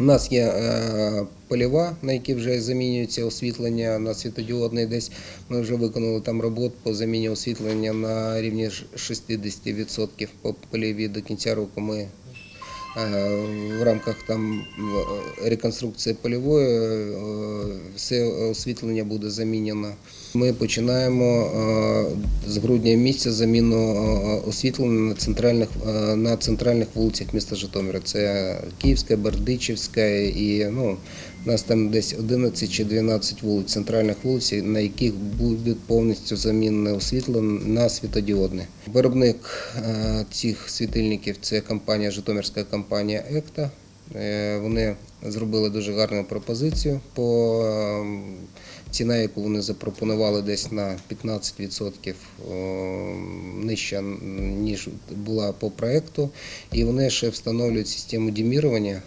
У нас є поліва, на які вже замінюється освітлення на світодіодний. Десь ми вже виконали там роботу по заміні освітлення на рівні ж- 60% по поліві До кінця року ми е, в рамках там е, реконструкції польової е, все освітлення буде замінено. Ми починаємо е, з грудня місяця заміну освітлення на центральних на центральних вулицях міста Житомира. Це Київська, Бердичівська і ну у нас там десь 11 чи 12 вулиць, центральних вулиць, на яких буде повністю замінне освітлення на світодіодне. Виробник е, цих світильників це компанія Житомирська компанія Екта. Е, Вони зробили дуже гарну пропозицію по ем, ціна, яку вони запропонували десь на 15% ем, нижча, ніж була по проекту. І вони ще встановлюють систему демірування.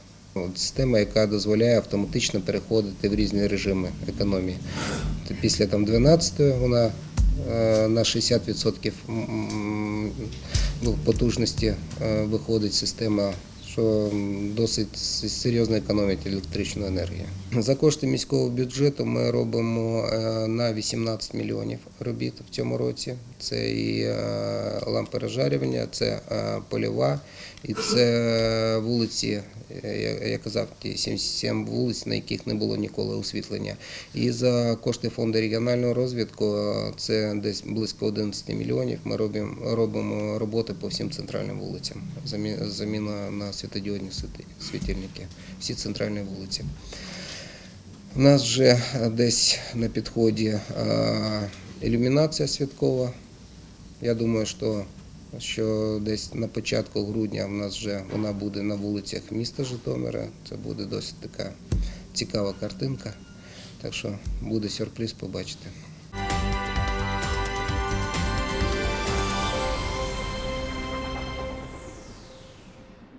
Система, яка дозволяє автоматично переходити в різні режими економії. Після там 12 вона е, на 60% ну, потужності е, виходить система, що досить серйозно економить електричну енергію. За кошти міського бюджету ми робимо е, на 18 мільйонів робіт в цьому році. Це і е, лампи розжарювання, це е, польова, і це вулиці, я- казав, ті 77 вулиць, на яких не було ніколи освітлення. І за кошти фонду регіонального розвитку це десь близько 11 мільйонів. Ми робимо, робимо роботи по всім центральним вулицям. замі- Заміна на світодіодні світильники, всі центральні вулиці. У нас вже е, десь на підході ілюмінація святкова. Я думаю, що, що десь на початку грудня в нас вже вона буде на вулицях міста Житомира. Це буде досить така цікава картинка. Так що буде сюрприз побачити.